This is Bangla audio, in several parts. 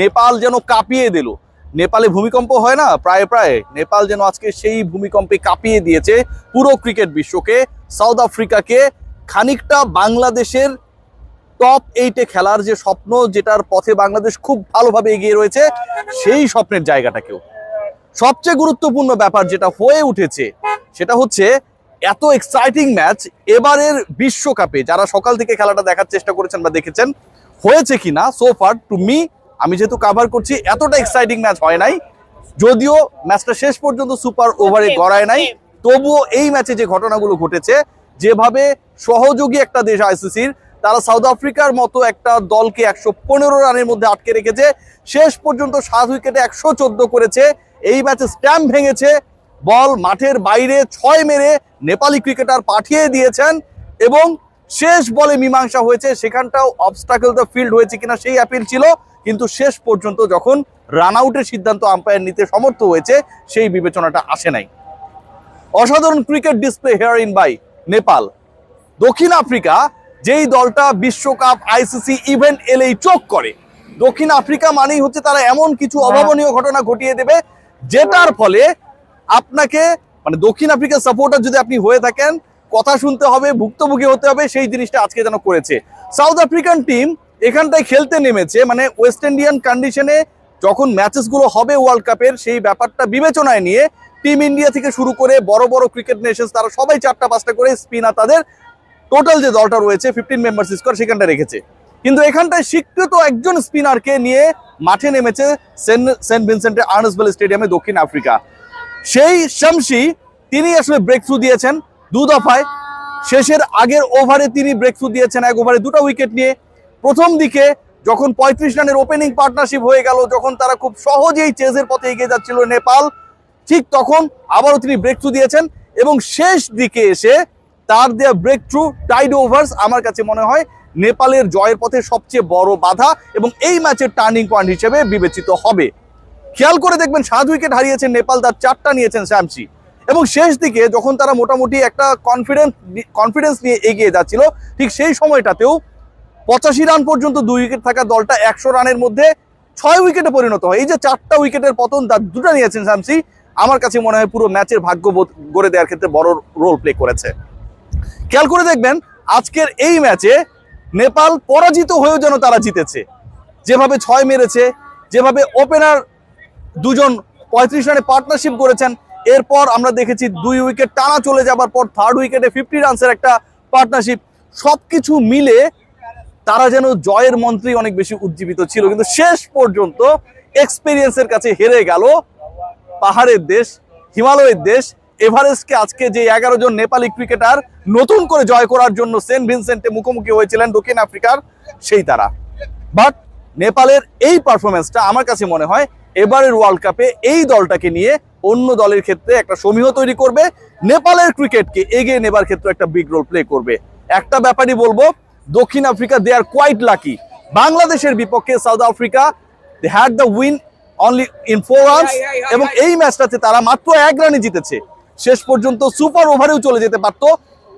নেপাল যেন কাঁপিয়ে দিল। নেপালে ভূমিকম্প হয় না? প্রায় প্রায়। নেপাল যেন আজকে সেই ভূমিকম্পে কাঁপিয়ে দিয়েছে পুরো ক্রিকেট বিশ্বকে। সাউথ আফ্রিকাকে খানিকটা বাংলাদেশের টপ এইটে খেলার যে স্বপ্ন, যেটার পথে বাংলাদেশ খুব ভালোভাবে এগিয়ে রয়েছে, সেই স্বপ্নের জায়গাটাকেও। সবচেয়ে গুরুত্বপূর্ণ ব্যাপার যেটা হয়ে উঠেছে, সেটা হচ্ছে এত এক্সাইটিং ম্যাচ এবারের বিশ্বকাপে। যারা সকাল থেকে খেলাটা দেখার চেষ্টা করেছেন বা দেখেছেন, হয়েছে কিনা? সো ফার টু মি আমি যেহেতু কাভার করছি এতটা এক্সাইটিং ম্যাচ হয় নাই। যদিও ম্যাচটা শেষ পর্যন্ত সুপার ওভারে গড়ায় নাই তবুও এই ম্যাচে যে ঘটনাগুলো ঘটেছে যেভাবে সহযোগী একটা দেশ আইসিসির তারা সাউথ আফ্রিকার মতো একটা দলকে একশো পনেরো রানের মধ্যে আটকে রেখেছে শেষ পর্যন্ত সাত উইকেটে একশো চোদ্দ করেছে এই ম্যাচে স্ট্যাম্প ভেঙেছে বল মাঠের বাইরে ছয় মেরে নেপালি ক্রিকেটার পাঠিয়ে দিয়েছেন এবং শেষ বলে মীমাংসা হয়েছে সেখানটাও অবস্টাকল দ্য ফিল্ড হয়েছে কিনা সেই অ্যাপিল ছিল। কিন্তু শেষ পর্যন্ত যখন রান আউটের সিদ্ধান্ত আম্পায়ার নিতে সমর্থ হয়েছে সেই বিবেচনাটা আসে নাই। অসাধারণ cricket display here in by Nepal. দক্ষিণ আফ্রিকা যেই দলটা বিশ্বকাপ আইসিসি ইভেন্ট এলেই চোখ করে। দক্ষিণ আফ্রিকা মানেই হচ্ছে তারা এমন কিছু অভাবনীয় ঘটনা ঘটিয়ে দেবে যেটার ফলে আপনাকে মানে দক্ষিণ আফ্রিকার সাপোর্টার যদি আপনি হয়ে থাকেন কথা শুনতে হবে ভুক্তভোগী হতে হবে সেই জিনিসটা আজকে যেন করেছে। সাউথ আফ্রিকান টিম এখানটায় খেলতে নেমেছে মানে ওয়েস্ট ইন্ডিয়ান কন্ডিশনে যখন ম্যাচেসগুলো হবে ওয়ার্ল্ড কাপের সেই ব্যাপারটা বিবেচনায় নিয়ে টিম ইন্ডিয়া থেকে শুরু করে বড় বড় ক্রিকেট নেশনস তারা সবাই চারটা পাঁচটা করে স্পিনার তাদের টোটাল যে দলটা রয়েছে ফিফটিন মেম্বার স্কোয়ার সেখানটা রেখেছে। কিন্তু এখানটায় স্বীকৃত একজন স্পিনারকে নিয়ে মাঠে নেমেছে সেন্ট সেন্ট ভিনসেন্টের আর্নসবেল স্টেডিয়ামে দক্ষিণ আফ্রিকা। সেই শামসি, তিনি আসলে ব্রেক থ্রু দিয়েছেন দু দফায়। শেষের আগের ওভারে তিনি ব্রেক থ্রু দিয়েছেন এক ওভারে দুটো উইকেট নিয়ে। প্রথম দিকে যখন পঁয়ত্রিশ রানের ওপেনিং পার্টনারশিপ হয়ে গেল, যখন তারা খুব সহজেই চেজের পথে এগিয়ে যাচ্ছিল নেপাল, ঠিক তখন আবারও তিনি ব্রেক থ্রু দিয়েছেন এবং শেষ দিকে এসে তার দেয়া ব্রেক থ্রু টাইড ওভার্স আমার কাছে মনে হয় নেপালের জয়ের পথে সবচেয়ে বড় বাধা এবং এই ম্যাচের টার্নিং পয়েন্ট হিসেবে বিবেচিত হবে। খেয়াল করে দেখবেন সাত উইকেট হারিয়েছেন নেপাল, তার চারটা নিয়েছেন শ্যামসি এবং শেষ দিকে যখন তারা মোটামুটি একটা কনফিডেন্স কনফিডেন্স নিয়ে এগিয়ে যাচ্ছিল, ঠিক সেই সময়টাতেও পঁচাশি রান পর্যন্ত দুই উইকেট থাকা দলটা একশো রানের মধ্যে ছয় উইকেটে পরিণত হয়। এই যে চারটা উইকেটের পতন, তার দুটো নিয়েছেন শামসি। আমার কাছে মনে হয় পুরো ম্যাচের ভাগ্য গড়ে দেওয়ার ক্ষেত্রে বড় রোল প্লে করেছে। খেয়াল করে দেখবেন, আজকের এই ম্যাচে নেপাল পরাজিত হয়েও যেন তারা জিতেছে। যেভাবে ছয় মেরেছে, যেভাবে ওপেনার দুজন পঁয়ত্রিশ রানে পার্টনারশিপ করেছেন, এরপর আমরা দেখেছি দুই উইকেট টানা চলে যাবার পর থার্ড উইকেটে ফিফটি রানসের একটা পার্টনারশিপ সবকিছু মিলে তারা যেন জয়ের মন্ত্রী অনেক বেশি উজ্জীবিত ছিল। কিন্তু শেষ পর্যন্ত এক্সপিরিয়েন্সের কাছে হেরে গেল পাহাড়ের দেশ, হিমালয়ের দেশ। এভারেস্টকে আজকে যে এগারো জন নেপালি ক্রিকেটার নতুন করে জয় করার জন্য সেন্ট ভিনসেন্টে মুখোমুখি হয়েছিলেন দক্ষিণ আফ্রিকার সেই তারা। বাট নেপালের এই পারফরমেন্সটা আমার কাছে মনে হয় এবারের ওয়ার্ল্ড কাপে এই দলটাকে নিয়ে অন্য দলের ক্ষেত্রে একটা সমীহ তৈরি করবে। নেপালের ক্রিকেটকে এগিয়ে নেবার ক্ষেত্রে একটা বিগ রোল প্লে করবে। একটা ব্যাপারই বলব দক্ষিণ Africa they are quite lucky বাংলাদেশের বিপক্ষে South Africa they had the win only in four runs এবং এই ম্যাচটাতে তারা মাত্র এক রানে জিতেছে। শেষ পর্যন্ত সুপার ওভারেও চলে যেতে পারতো।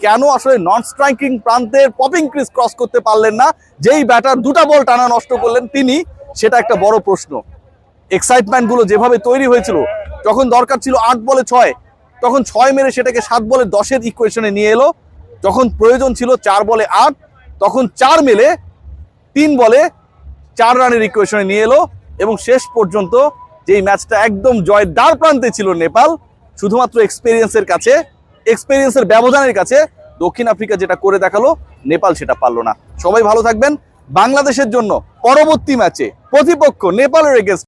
কেন? আসলে নন স্ট্রাইকিং প্রান্তের পপিং ক্রিজ ক্রস করতে পারলেন না। যেই ব্যাটার দুটা বল টানা নষ্ট করলেন তিনি সেটা একটা বড় প্রশ্ন। এক্সাইটমেন্টগুলো যেভাবে তৈরি হয়েছিল যখন দরকার ছিল আট বলে ছয় তখন ছয় মেরে সেটাকে সাত বলে দশের ইকুয়েশনে নিয়ে এলো। যখন প্রয়োজন ছিল চার বলে আট তখন চার মেলে তিন বলে চার রানের ইকুয়েশনে নিয়ে এলো এবং শেষ পর্যন্ত যেই ম্যাচটা একদম জয়ের দ্বার প্রান্তে ছিল নেপাল, শুধুমাত্র এক্সপিরিয়েন্সের কাছে এক্সপিরিয়েন্সের ব্যবধানের কাছে দক্ষিণ আফ্রিকা যেটা করে দেখাল, নেপাল সেটা পারল না। সবাই ভালো থাকবেন। বাংলাদেশের জন্য পরবর্তী ম্যাচে প্রতিপক্ষ নেপালের এগেন্স্ট